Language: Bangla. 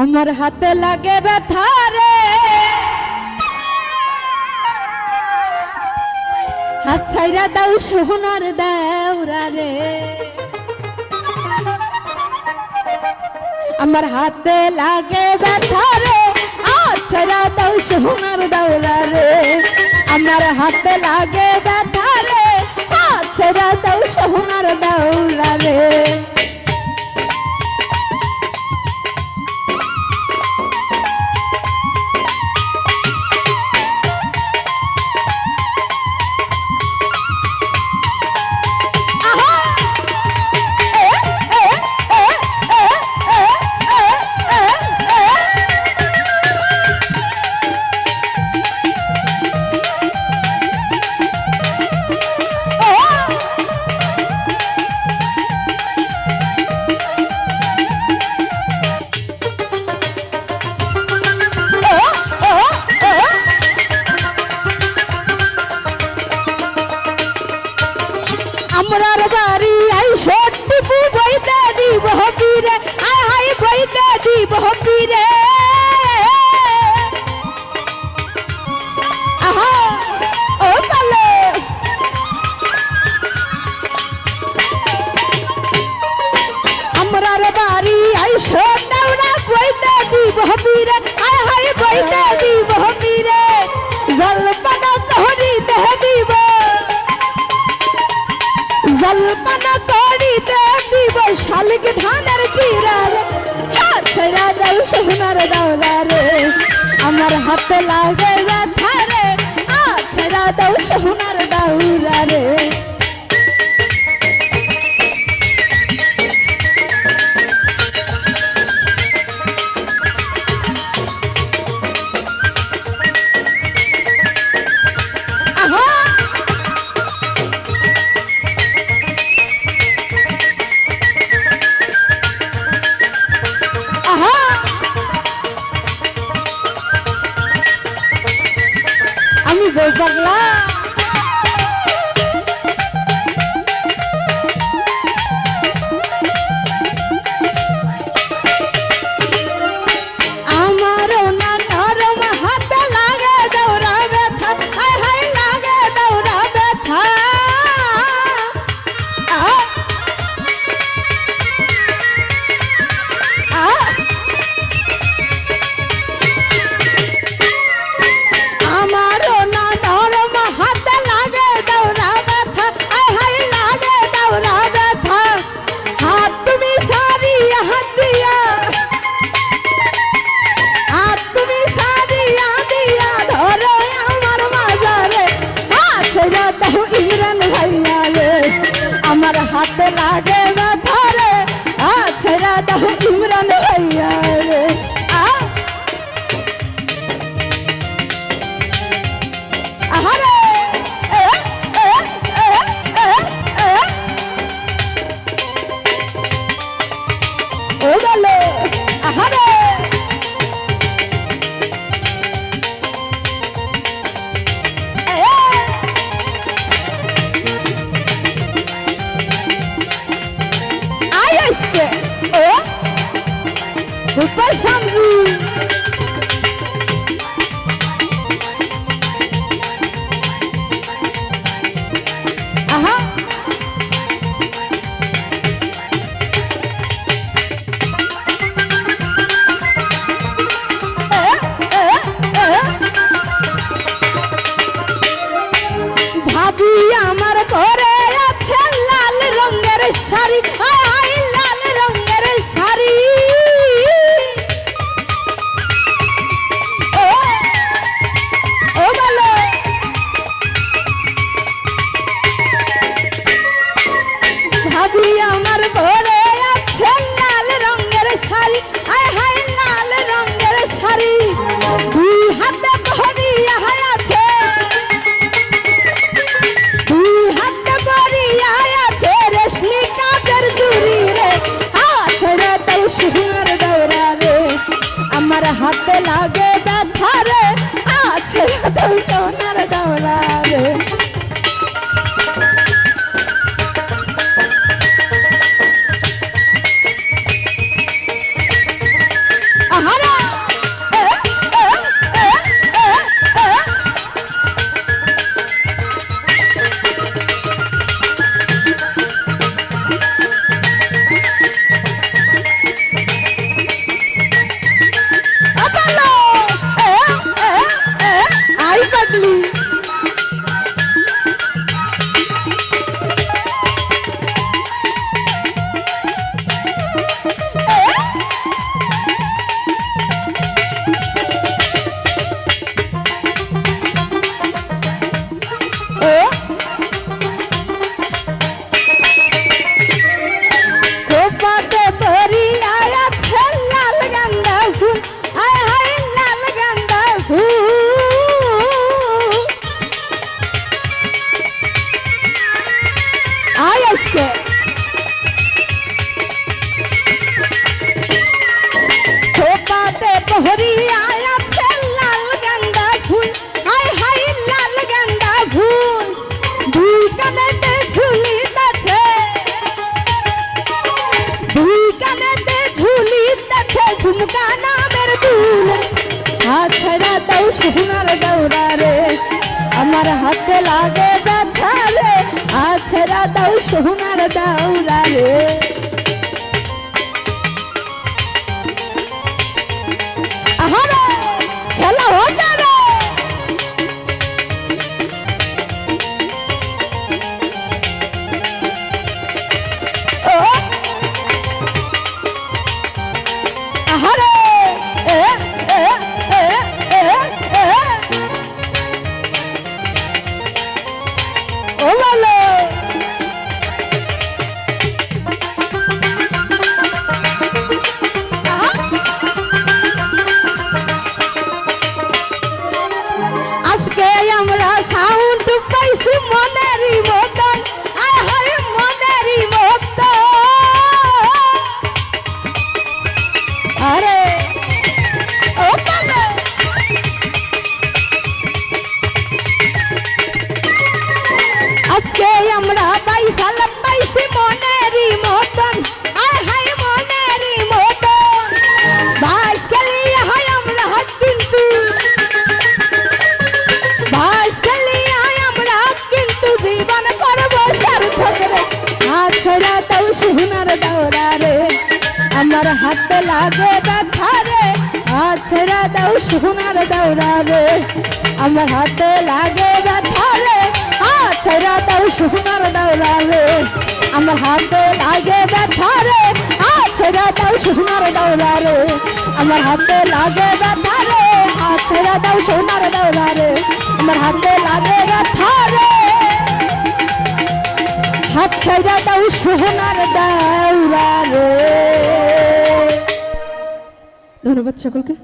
আমার হাতে লাগে ব্যথা রে। হাত ছাইরা দাও সোনার দেওরা রে। আমার হাতে লাগে ব্যথা রে। আছরা দাও সোনার দেওরা রে। আমার হাতে লাগে ব্যথা রে। আছরা দাও সোনার দেওরা রে। ধানের চিরা রে হাত ছাইরা দাও সোনার দাওলা রে আমার হাতে লাগে ব্যথা রে হাত ছাইরা দাও সোনার বৈশাখ না? até lá সোনার দৌড়া রে। আমার হাতে লাগে ব্যথা রে। আছড়া দাও সোনার দৌড়া রে। আহারে, খেলা হতে রে। আহারে। হাতে লাগে ব্যথা রে আছড়া দাও সোনার দৌড়া রে আমার হাতে লাগে ব্যথা রে আছড়া দাও সোনার দৌড়া রে আমার হাতে লাগে ব্যথা রে আছড়া দাও সোনার দৌড়া রে আমার হাতে লাগে ব্যথা রে আছড়া দাও সোনার দৌড়া রে আমার হাতে লাগে ব্যথা রে হাত ছেড়া দাও সোনার দৌড়া রে ধন্যবাদ সকলকে।